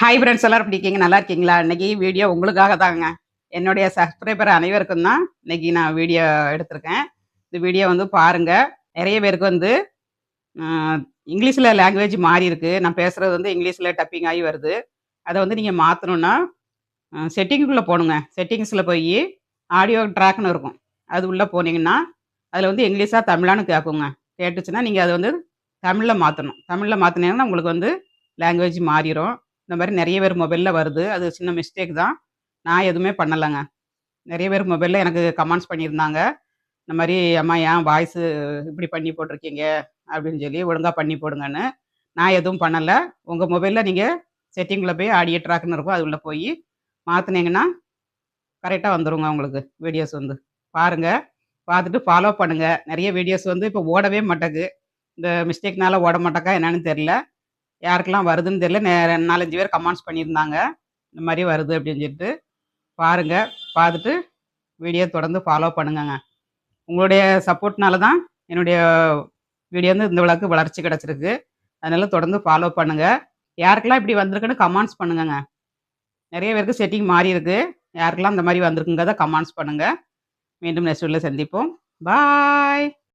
Hi friends எல்லாரும் பிடிக்கிங்க நல்லா இருக்கீங்களா? இன்னைக்கு வீடியோ உங்களுக்காக தாங்க. என்னுடைய சப்ஸ்கிரைபர் அனைவருக்கும் தான் இன்னைக்கு நான் வீடியோ எடுத்திருக்கேன். இந்த வீடியோ வந்து பாருங்க. நிறைய பேருக்கு வந்து இங்கிலீஷில் லாங்குவேஜ் மாறி இருக்கு. நான் பேசுறது வந்து இங்கிலீஷில் டப்பிங் ஆகி வருது. அதை வந்து நீங்கள் மாற்றணுன்னா செட்டிங்குள்ளே போகணுங்க செட்டிங்ஸில் போய் ஆடியோ ட்ராக்னு இருக்கும். அது உள்ளே போனீங்கன்னா அதில் வந்து இங்கிலீஷாக தமிழான்னு கேட்குங்க. கேட்டுச்சுன்னா நீங்கள் அதை வந்து தமிழில் மாற்றணும் தமிழில் மாற்றினீங்கன்னா உங்களுக்கு வந்து லாங்குவேஜ் மாறிடும் இந்த மாதிரி நிறைய பேர் மொபைலில் வருது. அது சின்ன மிஸ்டேக் தான். நான் எதுவுமே பண்ணலைங்க. நிறைய பேர் மொபைலில் எனக்கு கமெண்ட்ஸ் பண்ணியிருந்தாங்க. இந்த மாதிரி அம்மா ஏன் வாய்ஸு இப்படி பண்ணி போட்டிருக்கீங்க? அப்படின்னு சொல்லி ஒழுங்காக பண்ணி போடுங்கன்னு. நான் எதுவும் பண்ணலை. உங்கள் மொபைலில் நீங்கள் செட்டிங்கில் போய் ஆடியோ ட்ராக்னு இருக்கும். அது உள்ளே போய் மாற்றினீங்கன்னா கரெக்டாக வந்துடுங்க உங்களுக்கு வீடியோஸ் வந்து. பாருங்கள் பார்த்துட்டு ஃபாலோ பண்ணுங்கள் நிறைய வீடியோஸ் வந்து இப்போ ஓடவே மாட்டேங்குது. இந்த மிஸ்டேக்னால ஓட மாட்டேக்கா என்னன்னு தெரில யாருக்கெல்லாம் வருதுன்னு தெரியல. நே- நாலஞ்சு பேர் கமெண்ட்ஸ் பண்ணியிருந்தாங்க. இந்த மாதிரி வருது அப்படின்னு சொல்லிட்டு பாருங்கள் பார்த்துட்டு வீடியோ தொடர்ந்து ஃபாலோ பண்ணுங்கங்க. உங்களுடைய சப்போர்ட்னால தான் என்னுடைய வீடியோ வந்து இந்த விளக்கு வளர்ச்சி கிடச்சிருக்கு. அதனால் தொடர்ந்து ஃபாலோ பண்ணுங்கள் யாருக்கெல்லாம் இப்படி வந்திருக்குன்னு கமெண்ட்ஸ் பண்ணுங்கங்க. நிறைய பேருக்கு செட்டிங் மாறி இருக்கு. யாருக்கெல்லாம் இந்த மாதிரி வந்திருக்குங்கிறத கமெண்ட்ஸ் பண்ணுங்கள் மீண்டும் நெக்ஸ்ட் வீடியோவில் சந்திப்போம். பாய்